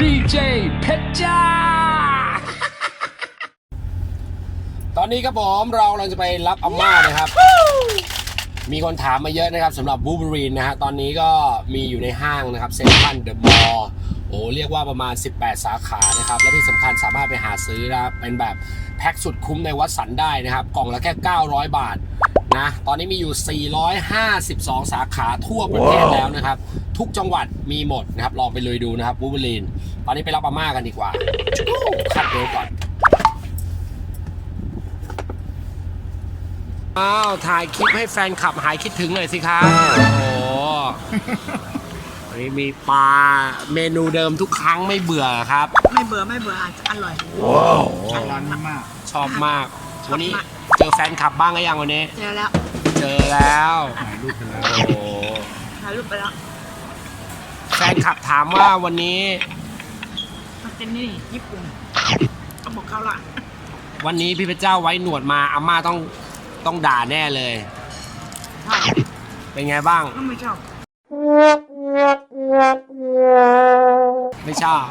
ดีเจเพชรจ้า ตอนนี้ครับผมเรากำลังจะไปรับอาม่านะครับ มีคนถามมาเยอะนะครับสำหรับบูเบอรีนนะฮะตอนนี้ก็มีอยู่ในห้างนะครับเซ็นทรัลเดอะมอลล์โอ้เรียกว่าประมาณ 18 สาขานะครับ และที่สำคัญสามารถไปหาซื้อนะครับเป็นแบบแพ็คสุดคุ้มในวัดสันได้นะครับ กล่องละแค่ 900 บาท นะ ตอนนี้มีอยู่ 452 สาขาทั่วประเทศแล้วนะครับ ทุกจังหวัดมีหมดนะครับ ลองไปเลยดูนะครับบูเบอรีน ตอนนี้ไปรับอาม่ากันดีกว่าขัดเร็วก่อน อ้าว ถ่ายคลิปให้แฟนคลับหายคิดถึงหน่อยสิครับ โอ้โหวันนี้มีปลาเมนูเดิมทุกครั้งไม่เบื่อครับ ไม่เบื่อไม่เบื่ออาจจะอร่อยร้านนี้มากชอบมาก ชอบมาก วันนี้ เจอแฟนคลับบ้างหรือยังวันนี้ เจอแล้วเจอแล้วถ่ายรูปกันแล้วโอ้โหถ่ายรูปไปแล้ว แฟนคลับถามว่าวันนี้ มันเป็นนี่ญี่ปุ่นเขาบอกเขาละวันนี้พี่พระเจ้าไว้หนวดมาอาม่าต้องต้องด่าแน่เลยใช่เป็นไงบ้าง ก็ไม่ชอบไม่ชอบ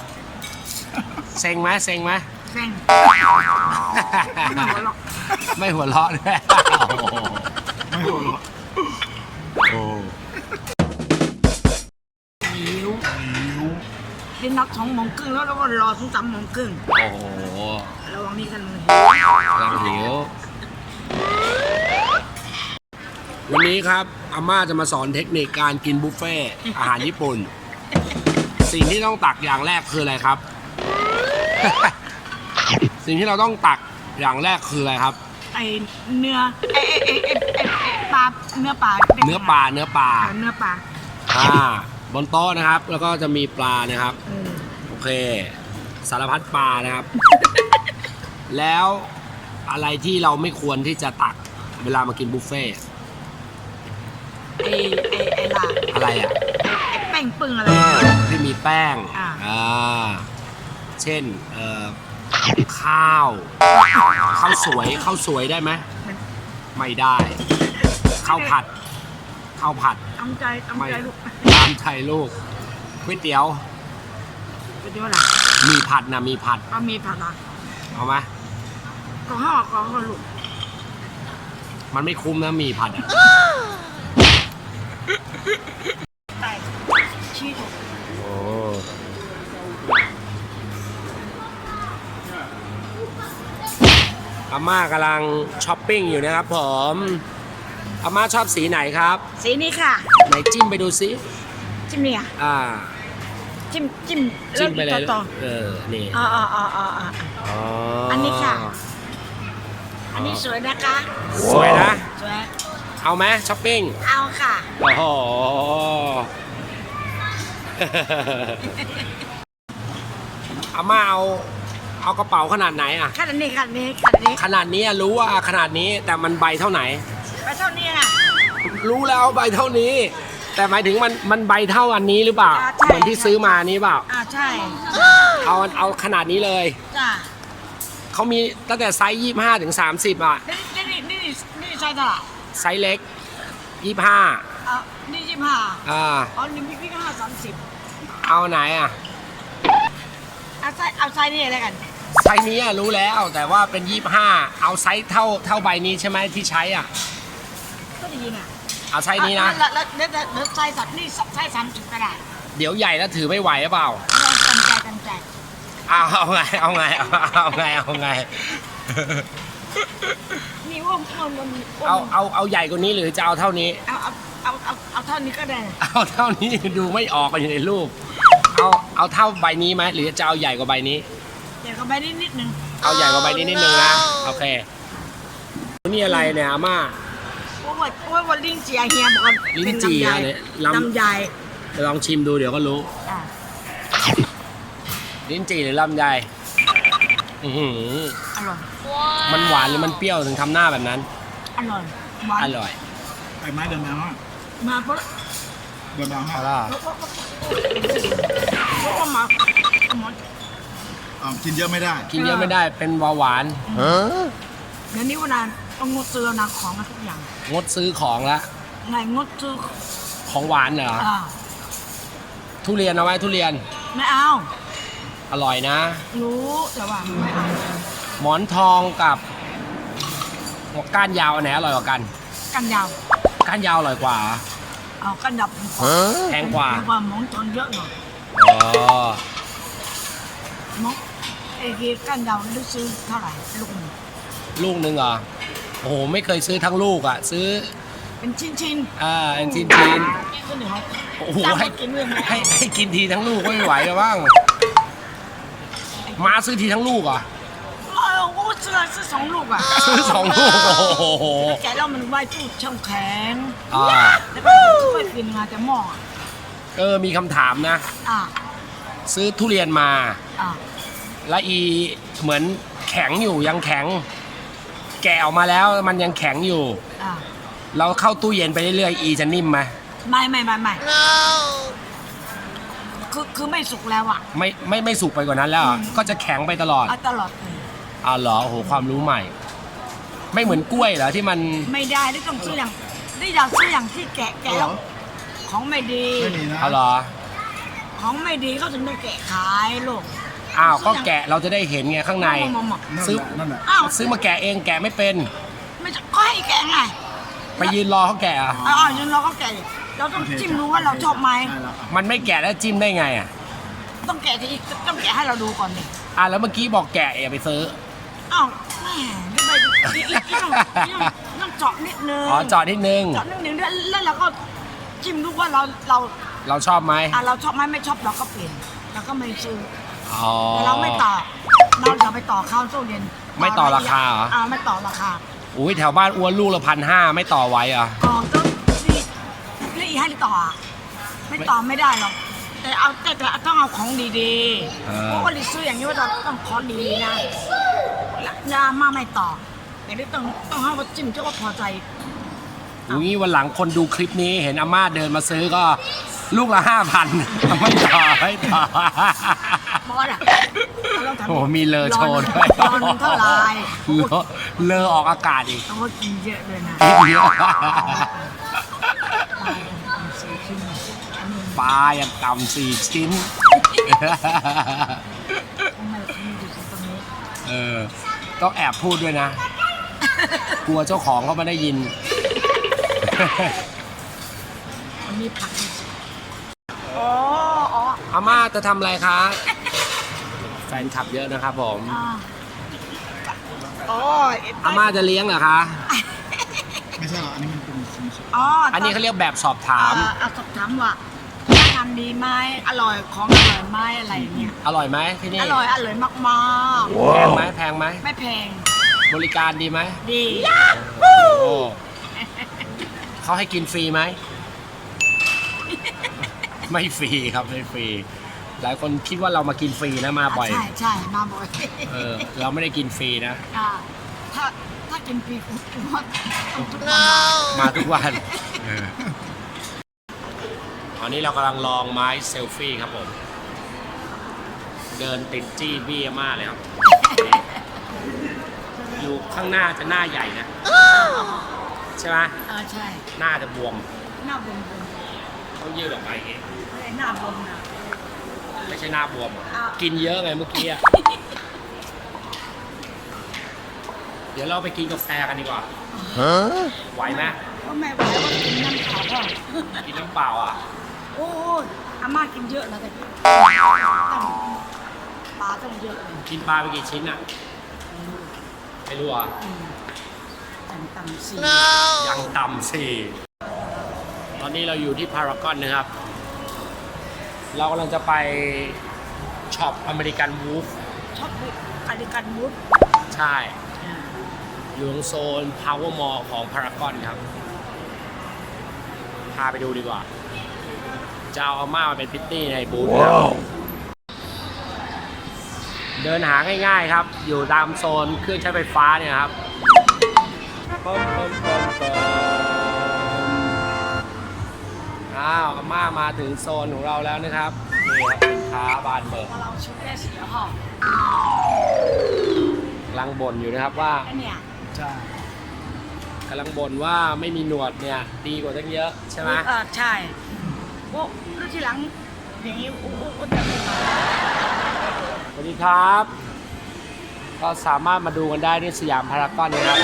เซ็งไหมเซ็งไหม แซงไม่หัวหรอกไม่หัวเราะด้วยโอ้โหไม่หัวเราะโอ้หิวกินนักสองโมงครึ่งแล้วแล้วก็รอถึงสามโมงครึ่งโอ้โหระวังนี่กันเลยกำลังหิววันนี้ครับอาม่าจะมาสอนเทคนิคการกินบุฟเฟ่ต์อาหารญี่ปุ่น สิ่งที่ต้องตักอย่างแรกคืออะไรครับ สิ่งที่เราต้องตักอย่างแรกคืออะไรครับ ไอเนื้อไอไอไอไอไอปลาเนื้อปลาเนื้อปลาเนื้อปลาอ่าเนื้อปลาอ่าบนโต๊ะนะครับ แล้วก็จะมีปลานะครับ เออโอเค สารพัดปลานะครับ แล้วอะไรที่เราไม่ควรที่จะตักเวลามากินบุฟเฟ่ต์ไอไอไอลาอะไรอะ ไอแป้งปึ้งอะไร ที่มีแป้ง อ่า อ่า เช่น เอ่อ ข้าว ข้าวสวยข้าวสวยได้ไหมไม่ได้ข้าวผัดข้าวผัดทำใจทำไม่ใจลูกตามไทยลูกก๋วยเตี๋ยวไปเดี๋ยวหลังมีผัดนะมีผัดก็มีผักอะเอาไหมก็ห่อก็ห่อลูกมันไม่คุ้มนะมีผัดอะ อาม่ากำลังช้อปปิ้งอยู่นะครับผมอาม่าชอบสีไหนครับ สีนี้ค่ะ ไหนจิ้มไปดูซิจิ้มเนี่ย อ่า จิ้มจิ้มจิ้มไปเลยแวต่อเออนี่ๆอ๋ออ๋ออ๋ออ๋ออ๋ออ๋ออัอันนี้ค่ะ อันนี้สวยนะคะ สวยนะสวยเอาไหมช้อปปิ้งเอาค่ะโอ้โหอาม่าเอา เอากระเป๋าขนาดไหนอะขนาดนี้ขนาดนี้ขนาดนี้ขนาดนี้อะรู้ว่าขนาดนี้แต่มันใบเท่าไหน ไปเท่านี้ค่ะ รู้แล้วใบเท่านี้ แต่หมายถึงมันมันใบเท่าอันนี้หรือเปล่า อ่าใช่ เหมือนที่ซื้อมานี้เปล่า อ่าใช่เอาเอาขนาดนี้เลย จ้าเขามีตั้งแต่ไซส์ยี่ห้าถึงสามสิบอะนี่นี่นี่นี่นี่ใช่ตลาดไซส์เล็กยี่ห้าเอานี่ยี่ห้าอ่า อ๋อนี่พี่พี่ก็ห้าสามสิบเอาไหนอะเอาไซส์เอาไซส์นี่อะไรกัน ไซส์นี้อะรู้แล้วแต่ว่าเป็นยี่ห้าเอาไซส์เท่าเท่าใบนี้ใช่ไหมที่ใช้อะก็ดีน่ะเอาไซส์นี้นะแล้วแล้วแล้วแล้วแล้วไซส์สัตว์นี่ไซส์สามสิบก็ได้เดี๋ยวใหญ่แล้วถือไม่ไหวหรือเปล่าเราจำใจจำใจเอาเอาไงเอาไงเอาเอาไงเอาไงนี่ว่ามันมันมันเอาเอาเอาใหญ่กว่านี้หรือจะเอาเท่านี้เอาเอาเอาเอาเอาเท่านี้ก็ได้เอาเท่านี้ดูไม่ออกอยู่ในรูปเอาเอาเท่าใบนี้ไหมหรือจะเอาใหญ่กว่าใบนี้เดี๋ย วก็ไปนิดนิดนึงเอาใหญ่กว่าใบนี้นิดนึงนะ โอเค นี่อะไรเนี่ยอาม่าว่าว่าว่าว่าลิ้นจี่เฮียบอกว่าลิ้นจี่เป็อะไรลำลำไยไปลองชิมดูเดี๋ยวก็รู้ อะลิ้นจี่หรือลำไยอื้อหืออร่อยมันหวานหรือมันเปรี้ยวถึงทำหน้าแบบนั้น อร่อยหวานอร่อยไปไม้เดินมาฮะมาเพราะเดินมาฮะเอาล่ะเพราะเพราะเพราะว่ามาหมด อ๋อกินเยอะไม่ได้ กินเยอะไม่ได้เป็นเบาหวาน เดี๋ยวนี้วันนั้นต้องงดซื้อนะของทุกอย่างงดซื้อของละไงงดซื้อของหวานเหรอ อ่าทุเรียนเอาไว้ทุเรียนไม่เอา อร่อยนะ รู้แต่ว่าไม่เอาหมอนทองกับหัวก้านยาวอันไหนอร่อยกว่ากัน กันยาวก้านยาวอร่อยกว่าเอากันดับแพงกว่าแพงกว่าหมองทองเยอะหน่อยอ๋อ หมอง ไอ้ที่กันยาวได้ซื้อเท่าไหร่ลูกหนึ่งลูกหนึ่งเหรอโอ้โหไม่เคยซื้อทั้งลูกอะ ซื้อเป็นชิ้นชิ้นอ่าเป็นชิ้นชิ้นก็เหนียวๆโอ้โหจ้างให้มากินเรื่องไหมให้ให้กินทีทั้งลูกก็ไม่ไหวแล้วบ้างมาซื้อทีทั้งลูกเหรอะเออโอ้ซื้อซื้อสองลูกอะซื้อสองลูกโอ้โหแกะแล้วมันไว้ตู้ช่องแข็งอ่าแล้วก็ค่อยกินมาแต่หม้ออะเออมีคำถามนะ อะซื้อทุเรียนมา อะ แล้วอีเหมือนแข็งอยู่ยังแข็ง แกะออกมาแล้วมันยังแข็งอยู่ อะเราเข้าตู้เย็นไปเรื่อยๆอีจะนิ่มไหมไม่ไม่ไม่ไม่คือคือไม่สุกแล้วอะ ไม่ไม่ไม่สุกไปกว่านั้นแล้วเหรอก็จะแข็งไปตลอดเอาตลอดเลยอ้าวเหรอโอ้โหความรู้ใหม่ ไม่เหมือนกล้วยเหรอที่มัน ไม่ได้ได้ต้องซื้ออย่างได้อยากซื้ออย่างที่แกะแกะแล้วของไม่ดี ไม่มีนะ เอาเหรอ ของไม่ดีเขาถึงได้แกะขายลูก อ้าวก็แกะเราจะได้เห็นไงข้างในมามนั่นซื้อแหละนั่นแหละอ้าวซื้อมาแกะเองแกะไม่เป็นไม่ใช่ก็ให้แกะไงไปยืนรอเขาแกะอะอ๋อยันเราก็แกะเราต้องจิ้มดูว่าเราชอบไหมได้แล้วมันไม่แกะแล้วจิ้มได้ไงอะต้องแกะที่ต้องแกะให้เราดูก่อนดิอะแล้วเมื่อกี้บอกแกะอย่าไปซื้ออ้าวแหม่ทำไมอีกอีกอีกต้องอีกต้องเจาะนิดนึงอ๋อจอดนิดนึงเจาะนิดนึงแล้วแล้วเราก็จิ้มดูว่าเราเราเราชอบไหมอะเราชอบไหมไม่ชอบเราก็เปลี่ยนเราก็ไม่ซื้อ อ๋อ แต่เราไม่ต่อเราจะไปต่อข้าวตู้เย็นไม่ต่อราคาเหรอ อ่าไม่ต่อราคาอุ้ยแถวบ้านอ้วนลูกละพันห้าไม่ต่อไว้เหรอะอ๋อต้องรีดรีดให้ต่ออะไม่ต่อไม่ได้หรอกแต่เอาแต่แต่ต้องเอาของดีๆเพราะว่าลิซื้ออย่างนี้ว่าจะต้องของดีนะยามาไม่ต่อแต่นี่ต้องต้องให้ว่าจิ้มเจ้าว่าพอใจ อุ้ยวันหลังคนดูคลิปนี้เห็นอาม่าเดินมาซื้อก็ ลูกละห้าพันไม่ต่อไม่ต่อ บอสอะเราต้องทำโอ้โหมีเลอโชว์ด้วยรอนเท่าไหร่เลอะเลอออกอากาศอีกต้องว่ากินเยอะเลยนะเยอะสี่ชิ้นอันนี้ปลายังต่ำสี่ชิ้น ทำไมถึงอยู่ตรงนี้เออ ต้องแอบพูดด้วยนะ กลัวเจ้าของเขาไม่ได้ยิน มันมีผักในสุดอ๋ออ๋อ อาม่า จะทำอะไรคะ แฟนคลับเยอะนะครับผมอ่าอ๋อเอ็ดอาม่าจะเลี้ยงเหรอคะ ไม่ใช่หรอกอันนี้มันเป็นชิ้นส่วนอ๋ออัอันนี้เขาเรียกแบบสอบถามเอาสอบถามว่าทำดีไหมอร่อยของอร่อยไหมอะไรอย่างเงี้ยอร่อยไหมที่นี่อร่อยอร่อยมากแพงไหมแพงไหม ๆ ไม่แพงบริการดีไหมดีโอ้เขาให้กินฟรีไหม ไม่ฟรีครับไม่ฟรี หลายคนคิดว่าเรามากินฟรีนะมาบ่อย ใช่ใช่มาบ่อยเออ เราไม่ได้กินฟรีนะ อ่าถ้าถ้ากินปีกุ๊กว่าต้องทุกวันมาทุกวันเออตอนนี้เรากำลังลองไม้เซลฟี่ครับผม เดินติดจี้บี้อาม่าเลยครับ อยู่ข้างหน้าจะหน้าใหญ่นะ ใช่ไหมอ่าใช่หน้าจะบวมหน้าบวมต้องยืดออกไปอย่างงี้ๆไอ้หน้าบวมนะ ไม่ใช่หน้าบวมอ้าว กินเยอะไงเมื่อกี้อะเดี๋ยวเราไปกินกาแฟกันดีกว่าไหวไหมก็ไม่ไหวว่ากินน้ำขาวก็กินน้ำเปล่าอะ โอ้ยอาม่ากินเยอะแล้วแต่ต้องปลาต้องเยอะเลยกินปลาไปกี่ชิ้นอะ ไม่รู้อะอืมต่ำต่ำสี่ยังต่ำสี่ ตอนนี้เราอยู่ที่พารากอนนะครับ เรากำลังจะไปช็อปอเมริกันวูฟชอบอาริกันมุดใช่อยู่ตรงโซน Power Mall ของพารากอนครับ พาไปดูดีกว่า จะเอาอาม่ามาเป็นพิตตี้ในบูธนะครับ เดินหาง่ายๆครับ อยู่ตามโซนเครื่องใช้ไฟฟ้าเนี่ยครับ ปมปมปมปม อ้าวอาม่ามาถึงโซนของเราแล้วนะครับนี่ครับสินค้าบานเบิกพอเราชุดแรกเสียห่อกำลังบ่นอยู่นะครับว่าไอ้เนี่ยใช่กำลังบ่นว่าไม่มีหนวดเนี่ย ดีกว่าตั้งเยอะใช่ไหมเออใช่โอ้แล้วทีหลังอย่างนี้อู้อู้อู้จะไม่มาสวัสดีครับ ก็สามารถมาดูกันได้ที่สยามพารากอนนะครับ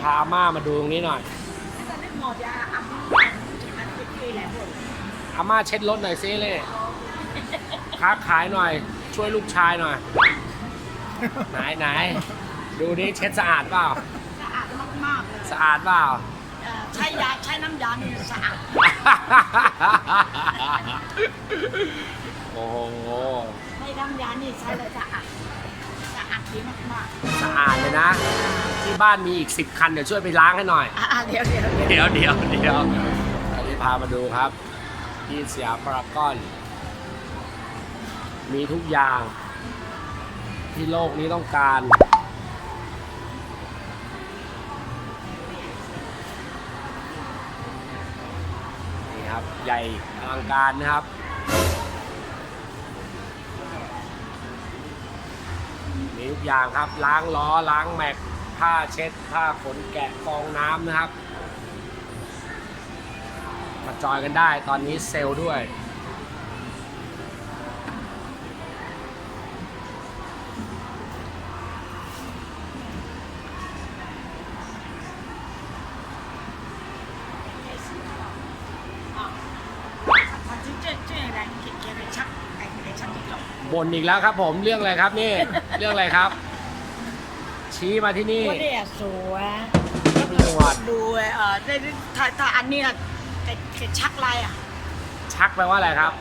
พาอาม่ามาดูตรงนี้หน่อยแต่ไม่หมด อะอะอันนี้คือแหละพวกอาม่าเช็ดรถหน่อยซิเลยค้าขายหน่อย ช่วยลูกชายหน่อย ไหนไหนดูนี่เช็ดสะอาดเปล่า สะอาดมากๆเลยสะอาดเปล่าเอ่อใช้ยาใช้น้ำยานี่สะอาด โอ้โหใช้น้ำยานี่ใช้แล้วสะอาดสะอา ดดีมากสะอาดเลยนะ ที่บ้านมีอีกสิบคัน เดี๋ยวช่วยไปล้างให้หน่อย ๆอะอะเดี๋ยวเดี๋ยวเดี๋ยวเดี๋ยวเดี๋ยวเดี๋ยวอันนี้พามาดูครับ ที่สยามพารากอน มีทุกอย่าง ที่โลกนี้ต้องการ นี่ครับ ใหญ่อลังการนะครับ มีทุกอย่างครับ ล้างล้อล้างแม็กผ้าเช็ดผ้าขนแกะฟองน้ำนะครับ มาจอยกันได้ตอนนี้เซลล์ด้วย บบ่นอีกแล้วครับ ผมเรื่องอะไรครับนี่ เรื่องอะไรครับ ชี้มาที่นี่ว่าเนี่ยสวยมีหนวดดูเอ่อได้ได้ถ้าถ้าอันเนี้ยไอ้ไอ้ชักลายอะชักแปลว่าอะไรครับ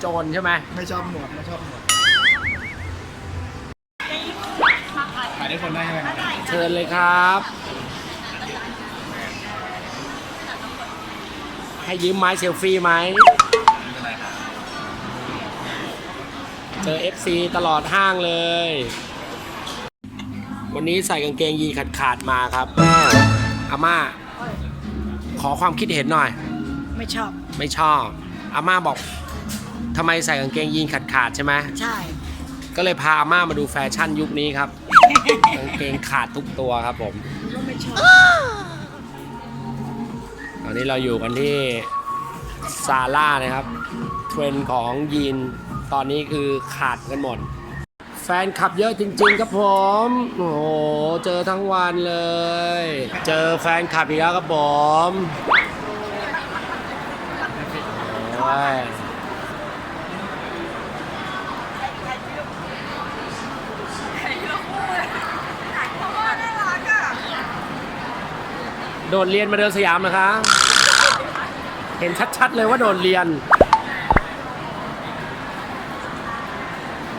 โจรใช่ไหมไม่ชอบหนวดไม่ชอบหนวดไอ้มาขายขายได้คนได้ไหมครับได้เชิญเลยครับ ให้ยืมไม้เซลฟี่ไหมไม่ จอ FC ตลอดห้างเลย วันนี้ใส่กางเกงยีนขาดขาดๆมาครับอาม่า ขอความคิดเห็นหน่อย ไม่ชอบ ไม่ชอบอาม่าบอกทำไมใส่กางเกงยีนขาดขาดๆใช่ไหมใช่ ก็เลยพาอาม่ามาดูแฟชั่นยุคนี้ครับกางเกงขาดทุกตัวครับผมก็ไม่ชอบตอนนี้เราอยู่กันที่ซาร่านะครับ เทรนด์ของยีน ตอนนี้คือขาดกันหมด แฟนคลับเยอะจริงๆครับผม โอ้โห เจอทั้งวันเลย เจอแฟนคลับอีกแล้วครับผมโอ้ยโดดเรียนมาเดินสยามนะคะ เห็นชัดๆเลยว่าโดดเรียน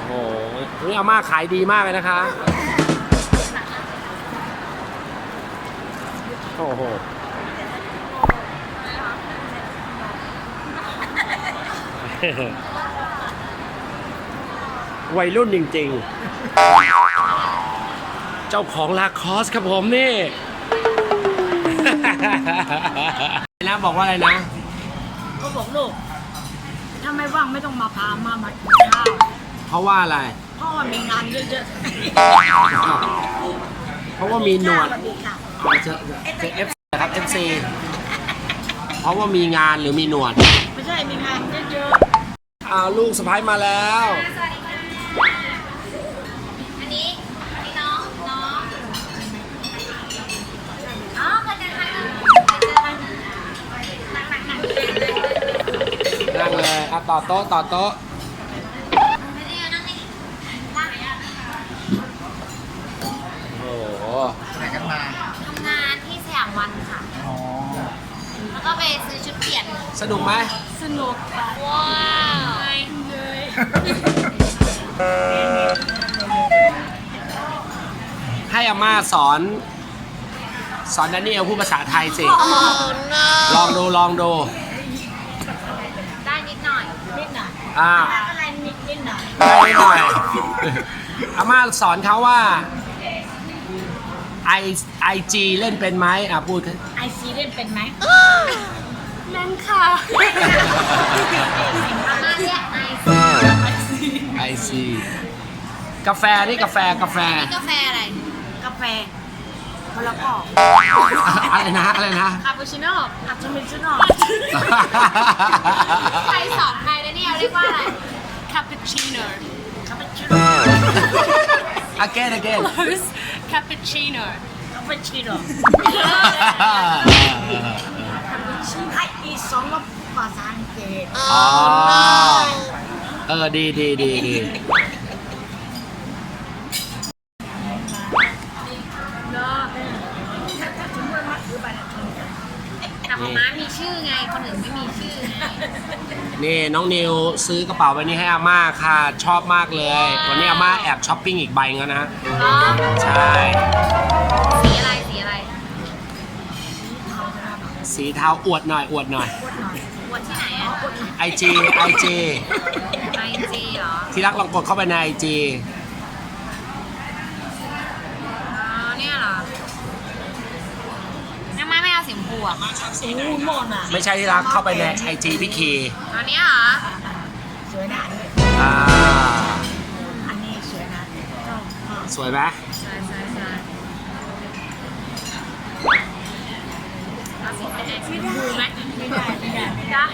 โอ้โห นี่อาม่าขายดีมากเลยนะคะ โอ้โห วัยรุ่นจริง ๆ เจ้าของลาคอสครับผมนี่ นะบอกว่าอะไรนะ ก็บอกลูก ถ้าไม่ว่างไม่ต้องมาพามามากินข้าว เพราะว่าอะไรเพราะว่ามีงานเยอะเพราะว่าๆมีหนวดสวัสดีค่ะเจอเจอ F ครับ FC เพราะว่ามีงานหรือมีหนวดไม่ใช่มีงานเยอะอ้าวลูกสะพ้ายมาแล้ว อันนี้อันนี้น้องน้องอ๋อเคยเจอกันเคยเจอกันหนักหนักหนักนั่งเลยอะต่อโต๊ะต่อโต๊ะ ไม่ได้นั่งนี่นั่งไหนอะ โอ้โห ไหนกันมา ทำงานที่สยามวันค่ะ อ๋อ แล้ว ก็ไปซื้อชุดเปลี่ยน สนุกไหมๆสนุกค่ะว้าวเลยให้อาม่าสอน สอนแดนนี่เอลพูดภาษาไทยสิลองดูลองดู ได้นิดหน่อย นิดหน่อยอ่า อะไรนิดนิดหน่อย ได้หน่อยอาม่าสอนเขาว่า ไอไอจีเล่นเป็นไหมอะพูด ไอซีเล่นเป็นไหมเล่นค่ะอาม่าเรียกไอซ์ไอซีกาแฟนี่กาแฟกาแฟนี่กาแฟอะไร กาแฟแล้วก็อะไรนะอะไรนะ คาปูชิโน่อาจจะมีชื่อหน่อยใครสอนใครนะเนี่ยเรียกว่าอะไร คาปูชิโน่เขาเป็นชื่อหน่อย again again close คาปูชิโน่เขาเป็นชื่อหน่อยให้อีสองกับภาษาอังกฤษอ๋อเออดีดีดีดี นี่น้องนิวซื้อกระเป๋าใบนี้ให้อาม่าค่ะ ชอบมากเลย วันนี้อาม่าแอบช้อปปิ้งอีกใบแล้วนะเนาะใช่สีอะไรสีอะไรสีเทาอวดหน่อยอวดหน่อยอวดที่ไหนอะ IG IG ไอจีเหรอที่รักลองกดเข้าไปใน IG อ๋อ ไม่เอาสีชมพูอะอู้หมดอะไม่ใช่ที่รักเข้าไปใน IG พี่คีอันเนี้ยเหรอสวยนะอันนี้อ่าอันนี้สวยนะชอบมากสวยไหมใช่ใช่ใช่เอาสีเป็นไงสีชมพูไหมไม่ได้ไม่ได้ไม่ได้ จ้ะ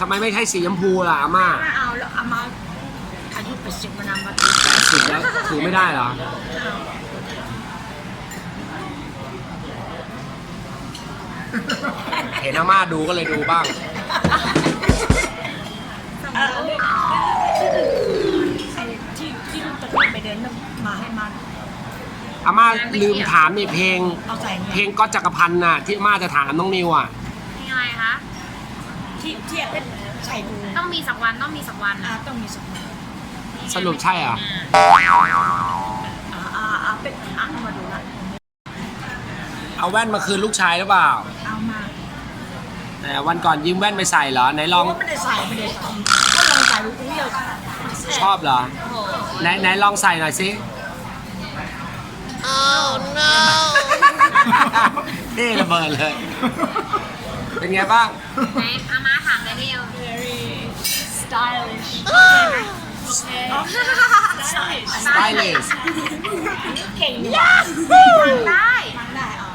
ทำไมไม่ใช่สีชมพูล่ะอาม่าไม่เอาแล้วเอามาอายุเป็นสิบมานำมาสีแล้วถือไม่ได้เหรอ เห็นอาม่าดูก็เลยดูบ้าง เออไอ้ที่ที่ลูกตะโกนไปเดินมาให้มันอาม่าลืมถามนี่เพลง เอาใส่เพลเนี่ยงก็จักรพันธ์น่ะที่อาม่าจะถามน้องนิวอะนี่อะไรคะ ที่ที่เป็นใส่ดูต้องมีสักวันต้องมีสักวันอ่านะต้องมีสมองสรุปใช่เหรอ อ่าอ่าอ่าเป็นอะมาดูละ เอาแว่นมาคืนลูกชายหรือเปล่าเอามาแต่วันก่อนยืมแว่นไปใส่เหรอไหนลองโอ้ไม่ได้ใส่ไม่ได้ใส่ก็ลองใส่ดูอุ้ยเอามันแซ่ชอบเหรอโอ้โหไหนไหนลองใส่หน่อยสิ นี่ระเบิดเลย เป็นไงบ้าง ไหนอาม่าถามเลยดิว very stylish โอเค Stylish เก่งดีได้ทำได้อะ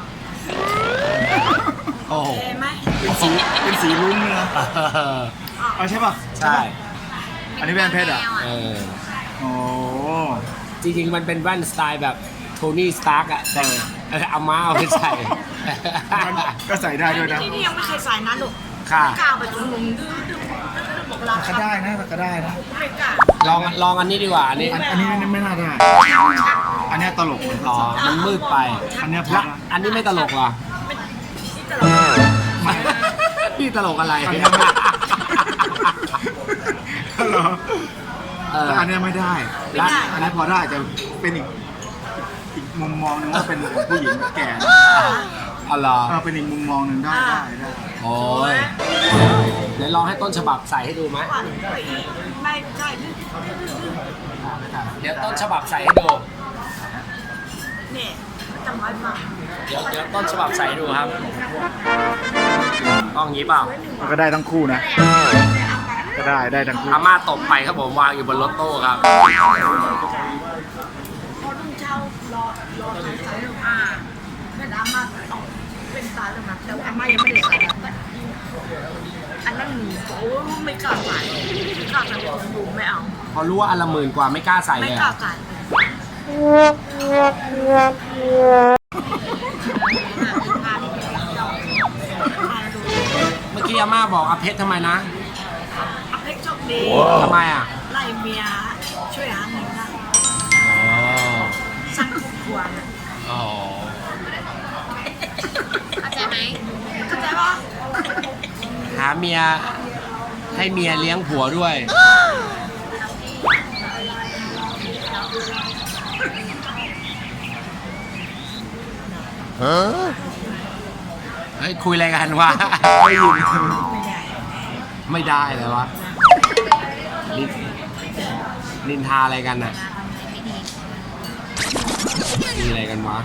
โอ้โหเห็นไหมเป็นสีเป็นสีรุ้งเลยนะเอาใช่ป่ะใช่อันนี้แว่นเพชรเหรอเออโอ้จริงๆ มันเป็นแว่นสไตล์แบบโทนี่สตาร์กอะแต่เออเอามาเอาไปใส่ก็ใส่ได้ด้วยนะที่นี่ยังไม่เคยใส่นะลูกค่ะกล้าไปถึงหนุ่มดื้อดื้อบอกราก็คาได้นะแต่ก็ได้นะไม่กล้าลองลองอันนี้ดีกว่าอันนี้อันอันนี้ไม่น่าได้ อันเนี้ยตลกเหมือนอ๋อมันมืดไป อันเนี้ยพอแล้วนะ อันนี้ไม่ตลกเหรอนี่ตลกพี่ตลกอะไรอันเนี้ยไม่เหรอเออ แต่อันเนี้ยไม่ได้แล้วอันนี้พอได้จะเป็นอีกอีกมุมมองหนึงว่าเป็นของผู้หญิงแก่นะเอาเหรอเออเป็นอีกมุมมองหนึ่งได้ได้ได้โอ้ยเดี๋ยวลองให้ต้นฉบับใส่ให้ดูไหมว่าไม่ใช่ดื้อเดี๋ยวต้นฉบับใส่ให้ดู เนี่ย จำไว้มาเดี๋ยวเดี๋ยวต้นฉบับใส่ให้ดูครับต้องอย่างนี้เปล่ามันก็ได้ทั้งคู่นะ ก็ได้ได้ทั้งคู่อาม่าตบไปครับผมวางอยู่บนรถโต้ครับพอรุ่งเช้ารอรอใส่ใส่ลงมาแม่อามาเอาเป็นตาลงมาแต่ว่าอามายังไม่ได้ใส่อันนั้นหนูโอ้ไม่กล้าใส่ไม่กล้าใส่ของหนูไม่เอาพอรู้ว่าอันละหมื่นกว่าไม่กล้าใส่ไม่เลยกล้าอะใส่ เมื่อกี้อาม่าบอกอาเพชรทำไมนะอาเพชรโชคดีทำไมอะ ไล่เมียช่วยหาเงินได้อ๋อสร้างครอบครัวนะอ๋อเข้าใจไหมเข้าใจปะหาเมียให้เมียเลี้ยงผัวด้วย เฮ้ยคุยอะไรกันวะไม่ยินไม่ได้ไม่ได้เลยวะนินนินทาอะไรกันน่ะมีอะไรกันวะ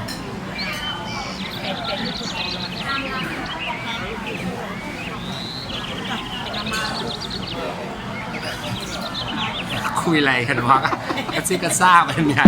คุยอะไรกันวะกระซิบกระซาบเป็นไง